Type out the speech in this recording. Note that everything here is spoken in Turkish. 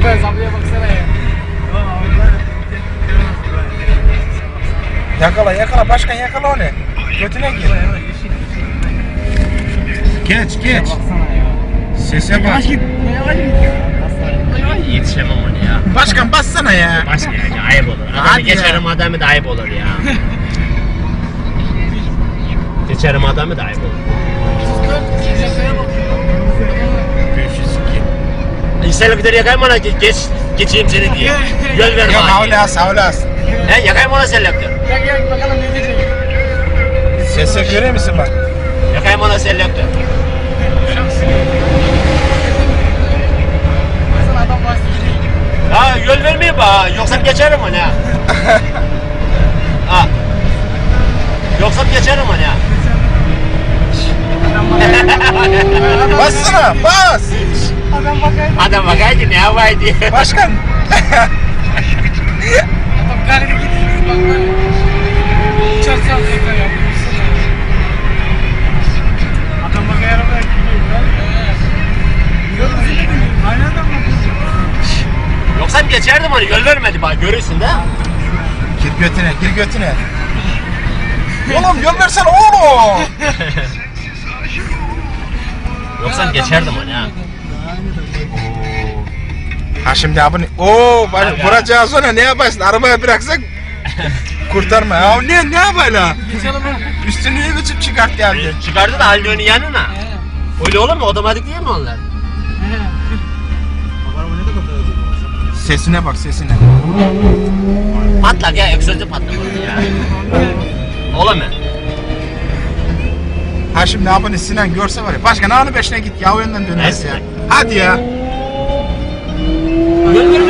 Abiye baksana ya. Yakala yakala başkan yakala onu. Götüne gir. Geç geç. Ya. Sese bak. Yetişemem onu ya. Başkan bassana ya. Başka ya ayıp olur. Adamı Hadi ya. geçerim adamı da ayıp olur ya. geçerim adamı da ayıp olur. 502. İnsanlar gider yakayım ona ge- geç geçeyim seni diye. Yol ver Yok bana. havlas havlas. He yakayım ona selektör. Gel gel bakalım ne diyecek. Sese görüyor musun bak? Yakayım ona selektör. Baksana adam bastı gidiyor. Ha yol vermeyeyim ha. Yoksa geçerim onu ha. ha. Yoksa geçerim onu ha. Bassana bas. Adam bakayım. Adam bakaydı ne yapaydı. Başkan. Adam garibi gidiyor bak böyle. Çat tekrar yapıyor. Adam bak arabaya gidiyor. Aynı adam mı? Yoksa geçerdim onu yol vermedi bak görürsün de. Gir götüne gir götüne. Oğlum yol versene oğlum. Yoksa geçerdim onu ha. Ha şimdi abone. Oo Abi bak ya. vuracağız ona ne yaparsın? Arabaya bıraksak kurtarma. Ya ne ne yapayla? Üstünü geçip çıkart geldi. Çıkardı da halini önü yanına. Öyle olur mu? Otomatik değil mi onlar? Sesine bak sesine. Patlak ya egzozu ya. şimdi abone Sinan görse var ya. Başka ne anı peşine git ya o yönden dönerse ya. Hadi ya. Görmüyorum